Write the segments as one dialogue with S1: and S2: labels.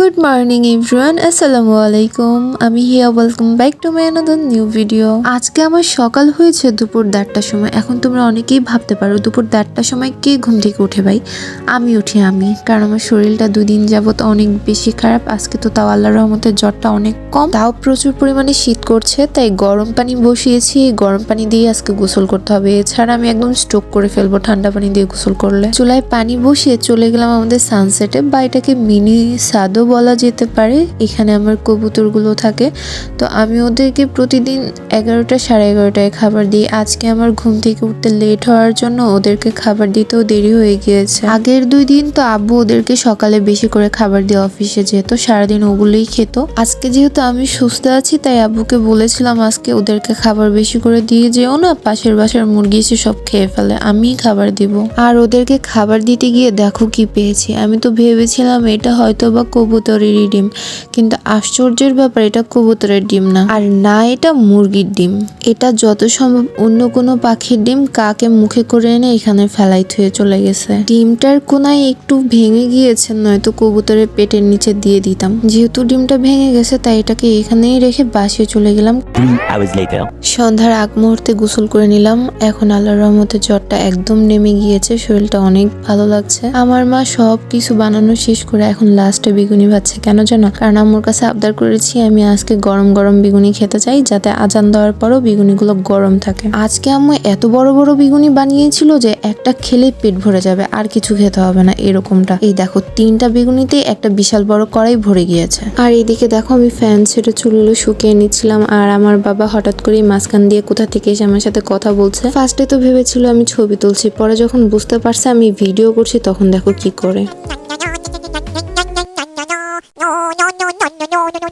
S1: Good morning everyone আসসালামু আলাইকুম আমি Hiya welcome back to my another new video আজকে আমার সকাল হয়েছে দুপুর দেড়টার সময়। এখন তোমরা অনেকেই ভাবতে পারো, দুপুর দেড়টার সময় কে ঘুম থেকে উঠে ভাই? আমি উঠি, আমি। কারণ আমার শরীরটা দুদিন যাবত অনেক বেশি খারাপ। আজকে তো তাও আল্লাহ রহমতের জ্বরটা অনেক কম। তাও প্রচুর পরিমাণে শীত করছে, তাই গরম পানি বসিয়েছি। এই গরম পানি দিয়ে আজকে গোসল করতে হবে। এছাড়া আমি একদম স্ট্রোক করে ফেলব ঠান্ডা পানি দিয়ে গোসল করলে। চুলায় পানি বসিয়ে চলে গেলাম আমাদের সানসেটে বা এটাকে মিনি সাদও বলা যেতে পারে, এখানে আমার কবুতরগুলো থাকে। তো আমি ওদেরকে প্রতিদিন এগারোটা সাড়ে এগারোটায় খাবার দিই। আজকে আমার ঘুম থেকে উঠতে লেট হওয়ার জন্য ওদেরকে খাবার দিতেও দেরি হয়ে গিয়েছে। আগের দুই দিন তো আব্বু ওদেরকে সকালে বেশি করে খাবার দিয়ে অফিসে যেত, সারাদিন ওগুলোই খেত। আজকে যেহেতু আমি সুস্থ আছি, তাই আব্বুকে বলেছিলাম আজকে ওদেরকে খাবার বেশি করে দিয়ে যেও না, পাশের বাসার মুরগি এসে সব খেয়ে ফেলে, আমিই খাবার দিব। আর ওদেরকে খাবার দিতে গিয়ে দেখো কি পেয়েছি। আমি তো ভেবেছিলাম এটা হয়তো বা কবুতরেরই ডিম। কিন্তু আশ্চর্যের ব্যাপার এটা কবুতরের ডিম না। আর না এটা মুরগির ডিম। এটা যত সম্ভব অন্য কোনো পাখির ডিম কাকে মুখে করে এনে এখানে ফেলাই থুয়ে চলে গেছে। ডিমটার কোনায় একটু ভেঙে গিয়েছে নয়তো কবুতরের পেটের নিচে দিয়ে দিতাম। যেহেতু ডিমটা ভেঙে গেছে তাই এটাকে এখানেই রেখে বাসে চলে গেলাম. সন্ধ্যার আগ মুহূর্তে গোসল করে নিলাম। এখন আল্লাহর রহমতে জ্বরটা একদম নেমে গিয়েছে শরীরটা অনেক ভালো লাগছে। আমার মা সব কিছু বানানো শেষ করে এখন লাস্টে বেগুনি ভাজছে কেন জানো কারণ আমার কাছে আবদার করেছি, আমি আজকে গরম গরম বেগুনি খেতে চাই, যাতে আজান দেওয়ার পরও বেগুনিগুলো গরম থাকে। আজকে আম্মু এত বড় বড় বেগুনি বানিয়েছিল যে একটা খেলে পেট ভরে যাবে, আর কিছু খেতে হবে না এরকমটা। এই দেখো, তিনটা বেগুনিতে একটা বিশাল বড় কড়াই ভরে গিয়েছে। আর এদিকে দেখো, আমি ফ্যান ছেড়ে চুলগুলো শুকিয়ে নিচ্ছিলাম, আর আমার বাবা হঠাৎ করেই মাঝখান দিয়ে কোথা থেকে এসে আমার সাথে কথা বলছে। ফার্স্টে তো ভেবেছিল আমি ছবি তুলছি, পরে যখন বুঝতে পারছে আমি ভিডিও করছি, তখন দেখো কি করে।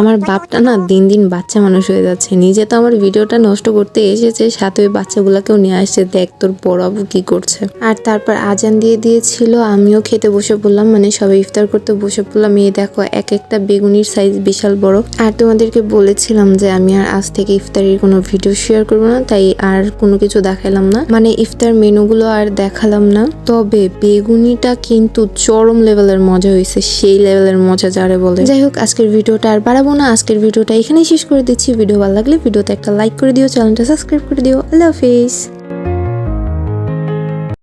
S1: আমার বাপটা না দিন দিন বাচ্চা মানুষ হয়ে যাচ্ছে। নিজে তো আমার ভিডিওটা নষ্ট করতে এসেছে, সাথে ওই বাচ্চাগুলোকেও নিয়ে আসছে, দেখ তোর বড় আবু কি করছে। আর তারপর আজান দিয়ে দিয়েছিল, আমিও খেতে বসে পড়লাম মানে সবাই ইফতার করতে বসে পড়লাম। এই দেখো, এক একটা বেগুনির সাইজ বিশাল বড়। আর তোমাদেরকে বলেছিলাম যে আমি আর আজ থেকে ইফতারের কোনো ভিডিও শেয়ার করব না, তাই আর কোনো কিছু দেখালাম না। মানে ইফতার মেনুগুলো আর দেখালাম না। তবে বেগুনিটা কিন্তু চরম লেভেলের মজা হয়েছে সেই লেভেলের মজা যারে বলে। যাই হোক, আজকের ভিডিওটা আর বাড়াবো না। আজকের ভিডিওটা এখানেই শেষ করে দিচ্ছি। ভিডিও ভালো লাগলে ভিডিওতে একটা লাইক করে দিও, চ্যানেলটা সাবস্ক্রাইব করে দিও। আল্লাহ হাফিজ।